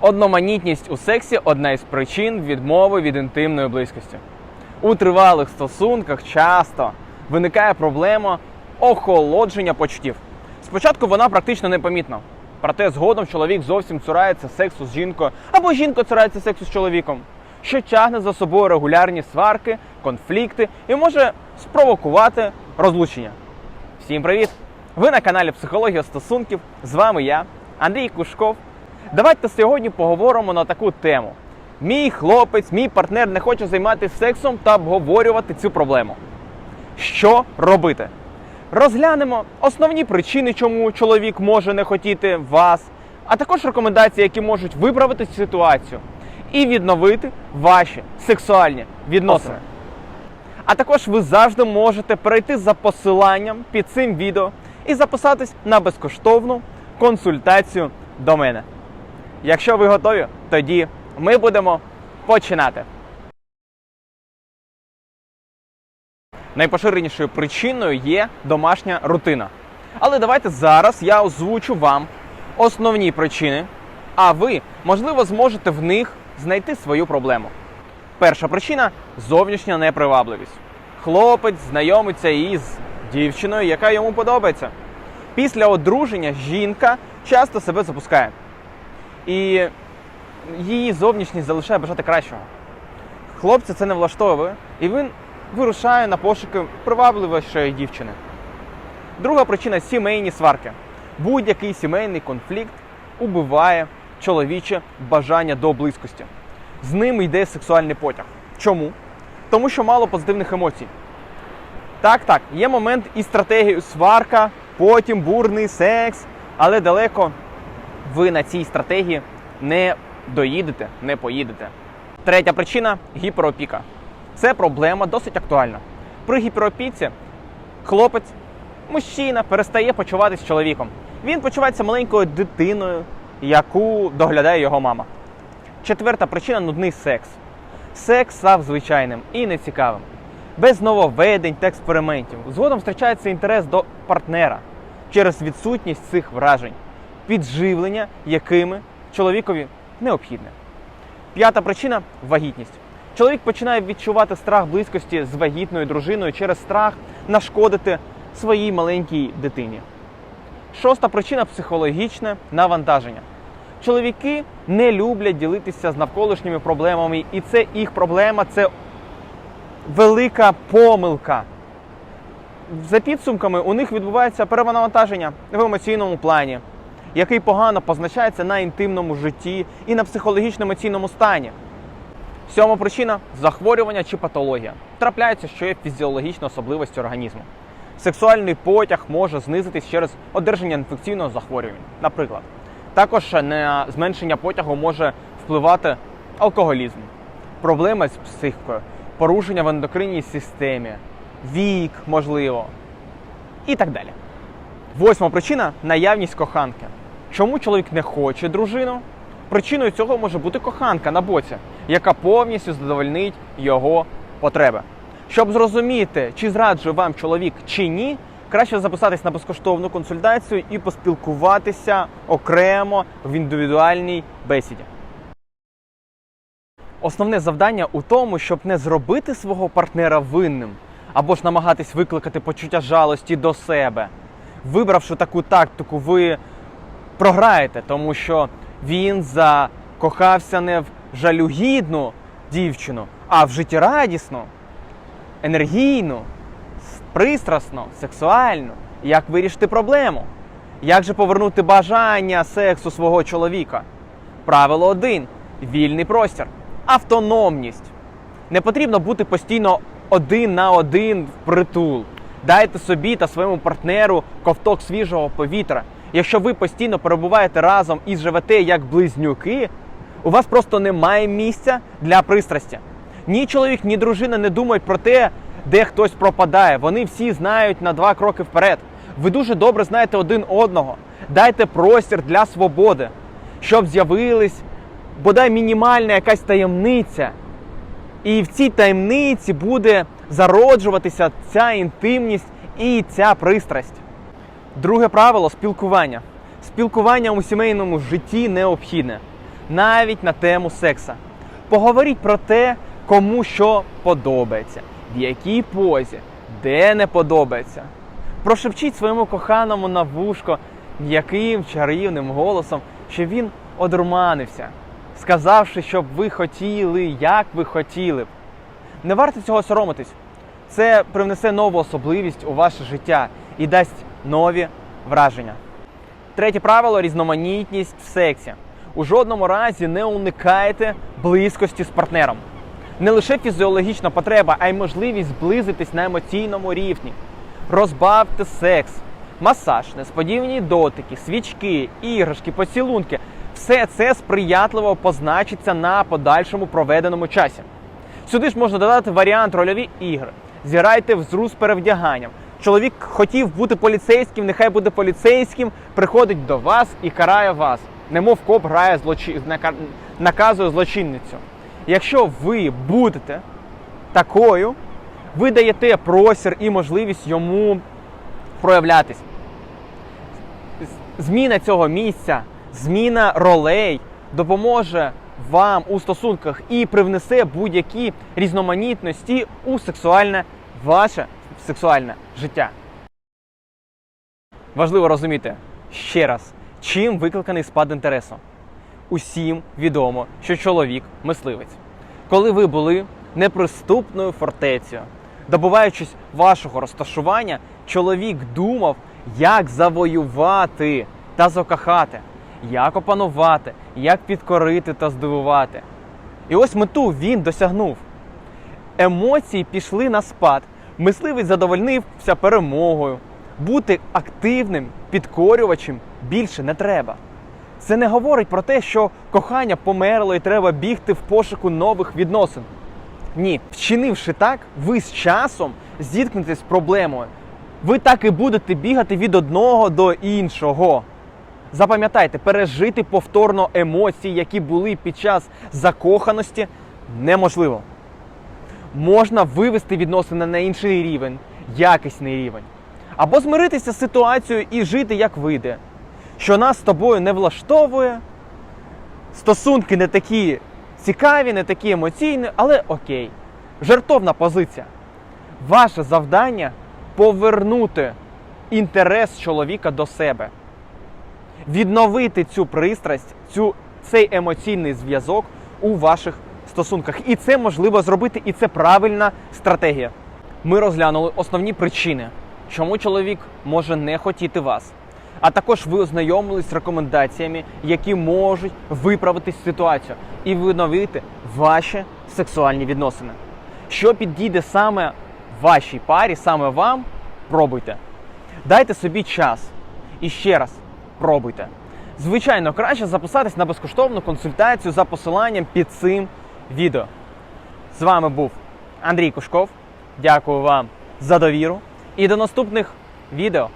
Одноманітність у сексі одна із причин відмови від інтимної близькості. У тривалих стосунках часто виникає проблема охолодження почуттів. Спочатку вона практично непомітна. Проте згодом чоловік зовсім цурається сексу з жінкою або жінка цурається сексу з чоловіком, що тягне за собою регулярні сварки, конфлікти і може спровокувати розлучення. Всім привіт! Ви на каналі Психологія стосунків. З вами я, Андрій Кушков. Давайте сьогодні поговоримо на таку тему. Мій хлопець, мій партнер не хоче займатися сексом та обговорювати цю проблему. Що робити? Розглянемо основні причини, чому чоловік може не хотіти вас, а також рекомендації, які можуть виправити цю ситуацію і відновити ваші сексуальні відносини. А також ви завжди можете перейти за посиланням під цим відео і записатись на безкоштовну консультацію до мене. Якщо ви готові, тоді ми будемо починати. Найпоширенішою причиною є домашня рутина. Але давайте зараз я озвучу вам основні причини, а ви, можливо, зможете в них знайти свою проблему. Перша причина зовнішня непривабливість. Хлопець знайомиться із дівчиною, яка йому подобається. Після одруження жінка часто себе запускає. І її зовнішність залишає бажати кращого. Хлопця це не влаштовує, і він вирушає на пошуки привабливішої дівчини. Друга причина сімейні сварки. Будь-який сімейний конфлікт убиває чоловіче бажання до близькості. З ним йде сексуальний потяг. Чому? Тому що мало позитивних емоцій. Так, так, є момент і стратегію сварка, потім бурний секс, але далеко ви на цій стратегії не доїдете, не поїдете. Третя причина гіперопіка. Це проблема досить актуальна. При гіперопіці хлопець, мужчина перестає почуватися чоловіком. Він почувається маленькою дитиною, яку доглядає його мама. Четверта причина нудний секс. Секс став звичайним і нецікавим. Без нововведень та експериментів. Згодом втрачається інтерес до партнера через відсутність цих вражень, підживлення, якими чоловікові необхідне. П'ята причина вагітність. Чоловік починає відчувати страх близькості з вагітною дружиною через страх нашкодити своїй маленькій дитині. Шоста причина психологічне навантаження. Чоловіки не люблять ділитися з навколишніми проблемами, і це їх проблема, це велика помилка. За підсумками у них відбувається перевантаження в емоційному плані, який погано позначається на інтимному житті і на психологічно-емоційному стані. Сьома причина захворювання чи патологія. Трапляється, що є фізіологічна особливість організму. Сексуальний потяг може знизитись через одержання інфекційного захворювання. Наприклад, також на зменшення потягу може впливати алкоголізм, проблеми з психікою, порушення в ендокринній системі, вік, можливо, і так далі. Восьма причина наявність коханки. Чому чоловік не хоче дружину? Причиною цього може бути коханка на боці, яка повністю задовольнить його потреби. Щоб зрозуміти, чи зраджує вам чоловік чи ні, краще записатись на безкоштовну консультацію і поспілкуватися окремо в індивідуальній бесіді. Основне завдання у тому, щоб не зробити свого партнера винним або ж намагатись викликати почуття жалості до себе. Вибравши таку тактику, ви програєте, тому що він закохався не в жалюгідну дівчину, а в життєрадісну, енергійну, пристрасну, сексуальну. Як вирішити проблему? Як же повернути бажання сексу свого чоловіка? Правило 1. Вільний простір. Автономність. Не потрібно бути постійно один на один в притул. Дайте собі та своєму партнеру ковток свіжого повітря. Якщо ви постійно перебуваєте разом і живете як близнюки, у вас просто немає місця для пристрасті. Ні чоловік, ні дружина не думають про те, де хтось пропадає. Вони всі знають на два кроки вперед. Ви дуже добре знаєте один одного. Дайте простір для свободи, щоб з'явилась бодай мінімальна якась таємниця. І в цій таємниці буде зароджуватися ця інтимність і ця пристрасть. Друге правило спілкування. Спілкування у сімейному житті необхідне. навіть на тему секса. Поговоріть про те, кому що подобається, в якій позі, де не подобається. Прошепчіть своєму коханому на вушко м'яким чарівним голосом, щоб він одурманився, сказавши, щоб ви хотіли, як ви хотіли б. Не варто цього соромитись. Це привнесе нову особливість у ваше життя і дасть нові враження. Третє правило різноманітність в сексі. У жодному разі не уникайте близькості з партнером. Не лише фізіологічна потреба, а й можливість зблизитись на емоційному рівні. Розбавте секс, масаж, несподівані дотики, свічки, іграшки, поцілунки. Все це сприятливо позначиться на подальшому проведеному часі. Сюди ж можна додати варіант рольові ігри. Зіграйте в зру з перевдяганням. Чоловік хотів бути поліцейським, нехай буде поліцейським, приходить до вас і карає вас. Немов коп грає злочи... наказує злочинницю. Якщо ви будете такою, ви даєте простір і можливість йому проявлятись. Зміна цього місця, зміна ролей допоможе вам у стосунках і привнесе будь-які різноманітності у сексуальне ваше сексуальне життя. Важливо розуміти ще раз, чим викликаний спад інтересу. Усім відомо, що чоловік мисливець. Коли ви були неприступною фортецею, добуваючись вашого розташування, чоловік думав, як завоювати та закохати, як опанувати, як підкорити та здивувати. І ось мету він досягнув. Емоції пішли на спад. Мисливець задовольнився перемогою. Бути активним, підкорювачем більше не треба. Це не говорить про те, що кохання померло і треба бігти в пошуку нових відносин. Ні, вчинивши так, ви з часом зіткнетесь з проблемою. Ви так і будете бігати від одного до іншого. Запам'ятайте, пережити повторно емоції, які були під час закоханості, неможливо. Можна вивести відносини на інший рівень, якісний рівень. Або змиритися з ситуацією і жити як вийде. Що нас з тобою не влаштовує, стосунки не такі цікаві, не такі емоційні, але окей. Жертовна позиція. Ваше завдання повернути інтерес чоловіка до себе, відновити цю пристрасть, цю, цей емоційний зв'язок у ваших стосунках. І це можливо зробити, і це правильна стратегія. Ми розглянули основні причини, чому чоловік може не хотіти вас. А також ви ознайомились з рекомендаціями, які можуть виправити ситуацію і відновити ваші сексуальні відносини. Що підійде саме вашій парі, саме вам, пробуйте. Дайте собі час. І ще раз пробуйте. Звичайно, краще записатись на безкоштовну консультацію за посиланням під цим відео. З вами був Андрій Кушков. Дякую вам за довіру і до наступних відео.